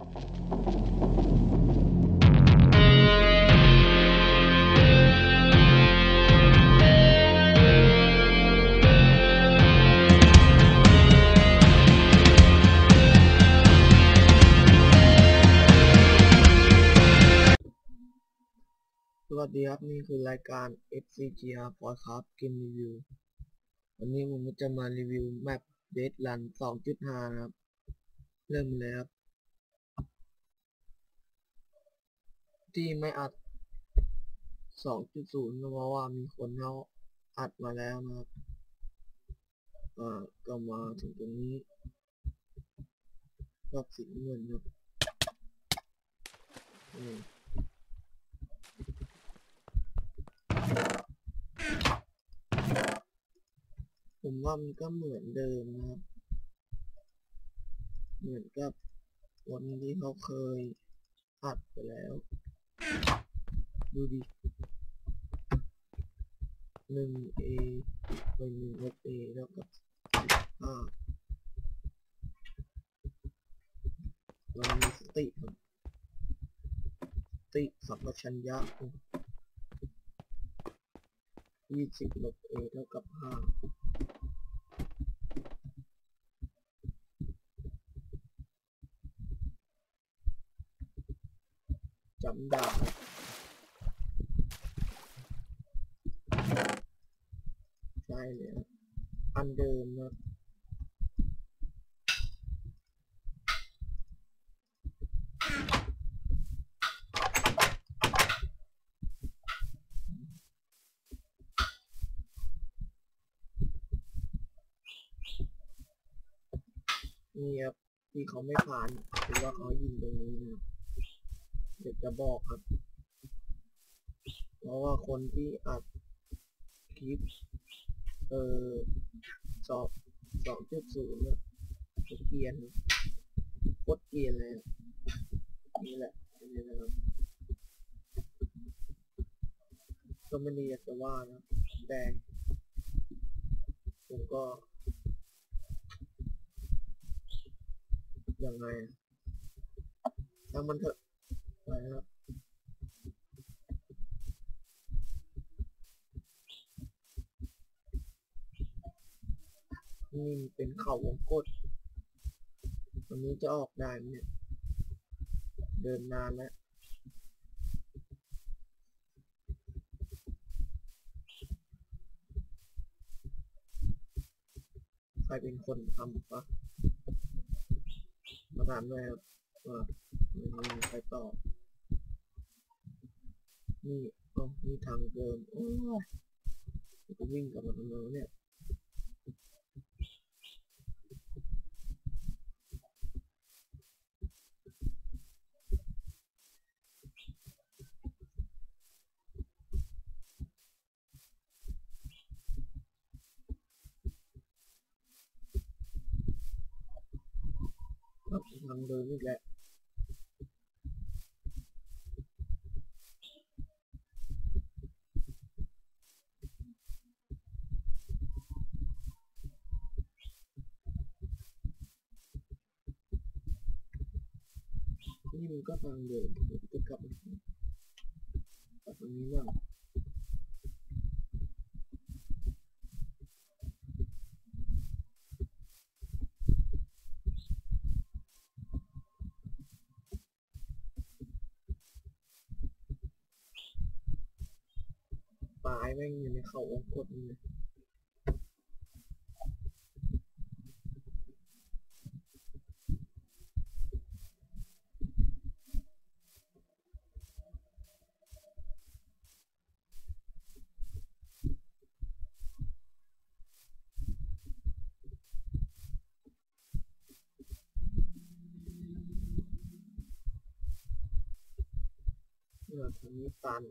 สวัสดีครับนี่คือรายการ FCGR Podcast Game Review วันนี้ผมจะมารีวิวแมป Dead Run 2.5 นะครับ เริ่มเลยครับ ที่ไม่อัด 2.0 ก็เพราะว่ามีคนเขาอัดมาแล้วนะครับอ่าก็มาถึงตรงนี้รอบสีเงินครับผมว่ามันก็เหมือนเดิมนะครับ เหมือนกับวันที่เขาเคยอัดไปแล้ว ดูดิหนึ่งเอเป็นหนึ่งลบเอแล้วกับห้าเรามีสติครับสติสัมปชัญญะยี่สิบลบเอเท่ากับห้า จำได้ใช่เลยอันเดิมนะนี่ครับที่เขาไม่ผ่านคือว่าเขายิงตรงนี้นะ เดี๋ยวจะบอกครับ เพราะว่าคนที่อัดคลิป เอ่อสองสองจุดศูนย์เนี่ยเกียนโคตรเกียนเลย นี่แหละนี่นะครับก็ไม่ได้อยากจะว่านะแต่ผมก็ยังไงอะช่ามันเถอะ ไปครับนี่มันเป็นเข่าวงกตวันนี้จะออกได้เนี่ย เดินนานแล้วใครเป็นคนทำปะมาถามด้วยครับว่าม่มีใครตอบ นี่อ๋อนี่ทางเดินโอ้ยจะวิ่งกลับมาทำไมวะเนี่ยครับทางเดินนี่แหละ นี่มันก็ทางเดินเดี๋ยวจะกลับมากลับตรงนี้บ้างปลายแม่งอยู่ในเขาวงกดนี่เลย ออทางนี้ตัน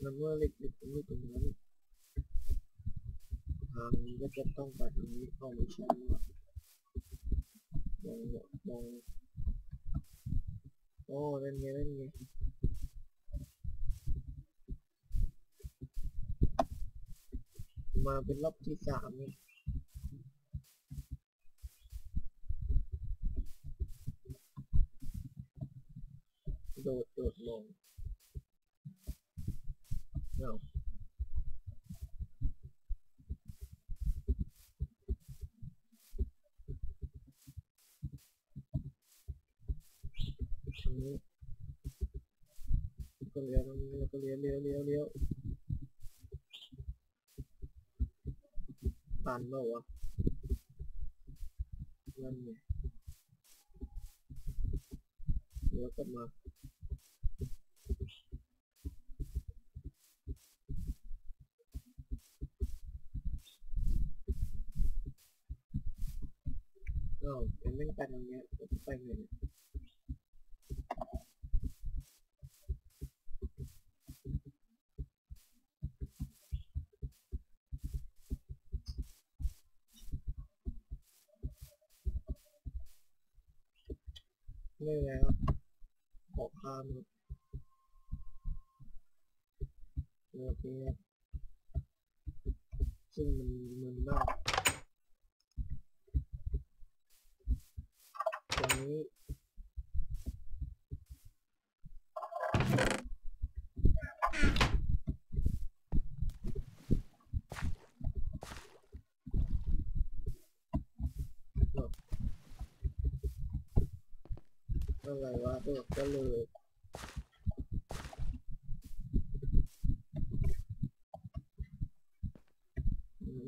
แล้วเมื่อเล็กๆตรงนี้ตรงนั้นทางนี้ก็จะต้องไปตรงนี้เอาไม่ใช่ว่ามองมองโอ้นั่นไงนั่นไง มาเป็นรอบที่สามเนี่ยโดดโดดลงเอาก็เลี้ยวเลี้ยวเลี้ยวเลี้ยวเลี้ยว ตันเปล่าวะนั่นไงเลี้ยวกลับมาอ้าวยังไม่ไปทางเนี้ยจะไปไงเนี่ยไม่เป็นไรครับขอข้ามครับ โอเคซึ่งมันมันมากตรงนี้อะไรวะโดดก็เลยมัน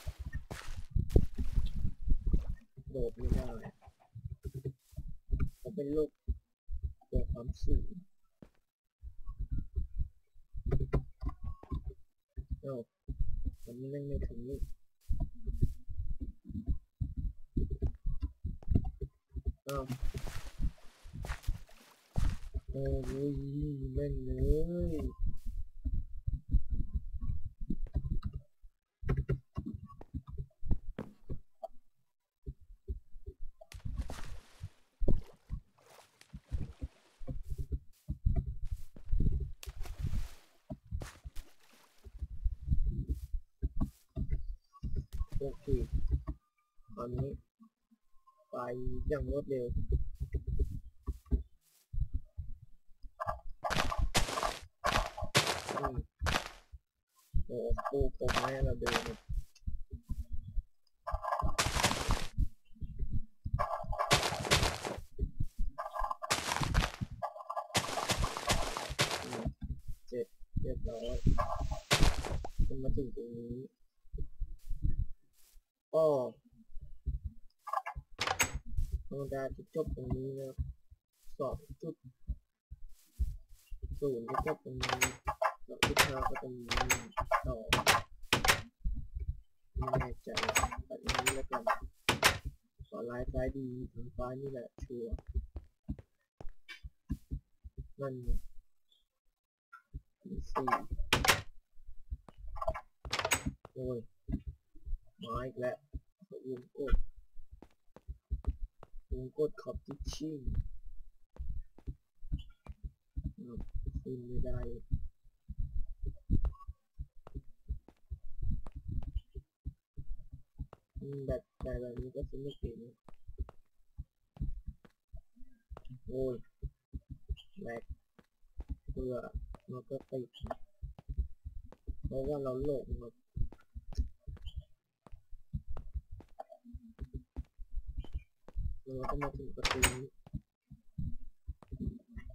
หือโดไม่ได้ผมเป็นลูกเกิดความสูงเอ้ผมยังไม่ถึงนี่เอ้าโอ้ยแม่งเลย โอเคตอนนี้ ไปอย่างรวดเร็วโอ้โหผมให้เราเดินเจ็ดเรียบร้อยจนมาถึงตรงนี้ก็ธรรมดาจะจบตรงนี้นะครับสองจุดศูนย์จะจบตรงนี้สองจุดห้าก็ตรงนี้ต่อไม่แน่ใจแบบนี้แล้วกันขอไลน์ซ้ายดีทางซ้านี่แหละชัวร์นั่นสี่โอ้ยมาอีกแล้ววงกดวงกดขอบทิ ชชิ่งอ้าวขึ้นไม่ได้แบบแบบนี้ก็สนุกดีนะโอ้ยแหลกเพื่อมันก็ติดเพราะว่าเราโหลงแบบ เราก็มาถึงประตูนี้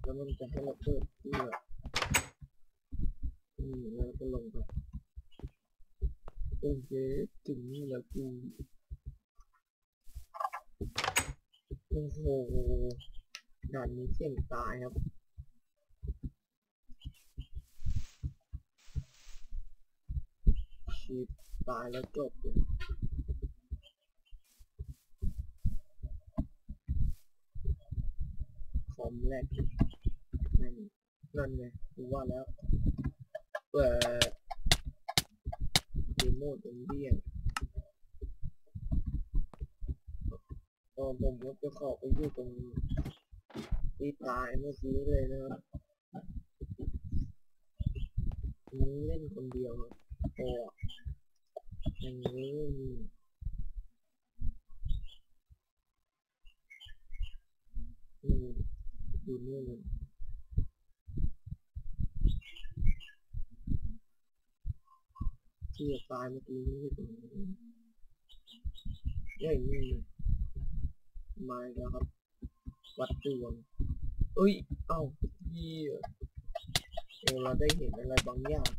แล้วมันจะให้เราเปิดที่แบบอืมแล้วก็ลงไปโอเคถึงนี่แล้วกูโอ้โหด่านนี้เสี่ยงตายครับชีพตายแล้วจบเลย อมแรกนั่นนั่นไงกูว่าแล้วเปิดเดโมดเป็นเบี้ยงตอนผมก็จะขอไปอยู่ตรงที่ตายเมื่อกี้เลยนะครับนี่เล่นคนเดียวโอ้อย่างนี้อืม ดูนี่เลยที่ตายเมื่อกี้นี่ตรงนี้เฮ้ยนี่มาแล้วครับ วัดดวงเอ้ย เอ้าเยี่ยเราได้เห็นอะไรบางอย่าง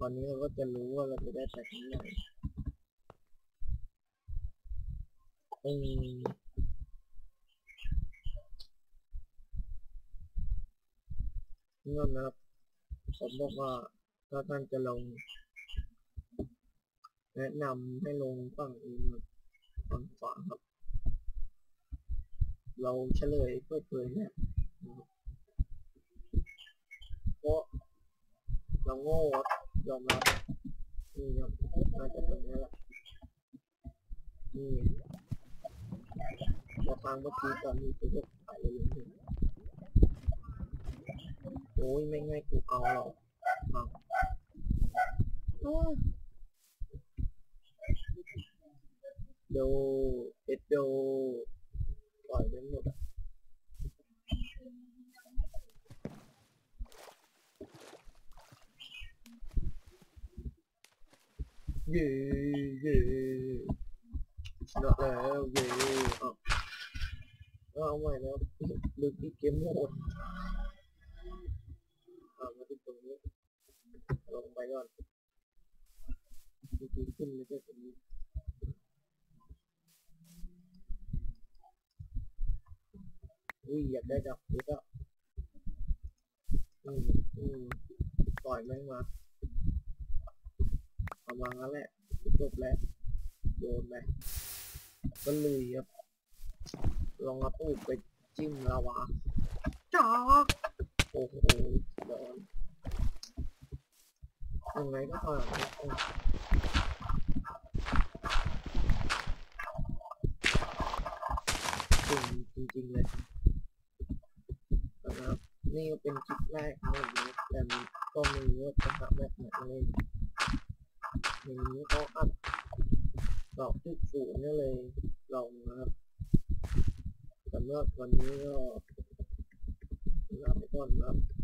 ตอนนี้เราก็จะรู้ว่าเราจะได้ไปที่ไหนอืม นั่นนะครับ ผมบอกว่าถ้าท่านจะลง แนะนำให้ลงฝั่งนี้นะครับฝั่งขวาครับ เราเฉลยเปิดเผยเนี่ยนะครับเพราะเราโง่ครับยอมรับนี่ครับน่าจะตรงนี้แหละนี่พอทางเมื่อกี้ตอนนี้ตัวพวกไปเลยยังเห็น โอ้ยไม่ง่ายกูเอาหรอกเอาอ้าวโดเอ็ดโดปล่อยไปหมดอะเย่เย่ชนะแล้วเย่เอาเอาใหม่แล้วลึกอีกเกมโหมดามาที่ตรงนี้ ลงไปก่อนจริงๆขึ้นไม่ใช่ตรงนี้อุ้ยอยากได้ดับเพชรอะอืมอืมปล่อยแม่งมาประมาณนั้นแหละจบแล้วโยนไปก็ลุยครับ ลองเอาปูไปจิ้มลาวาจอกโอ้โห ยังไงก็ผ่านครับจริงจริงๆเลยนะครับนี่เป็นคลิปแรกของผมนะแต่ก็ไมีว่าจะหาแบบไหนเล่นอย่างนี้เขาอัดดอกที่สูงนี่เลยลองนะครับสำหรับวันนี้ก็ลาไปก่อนนะครับ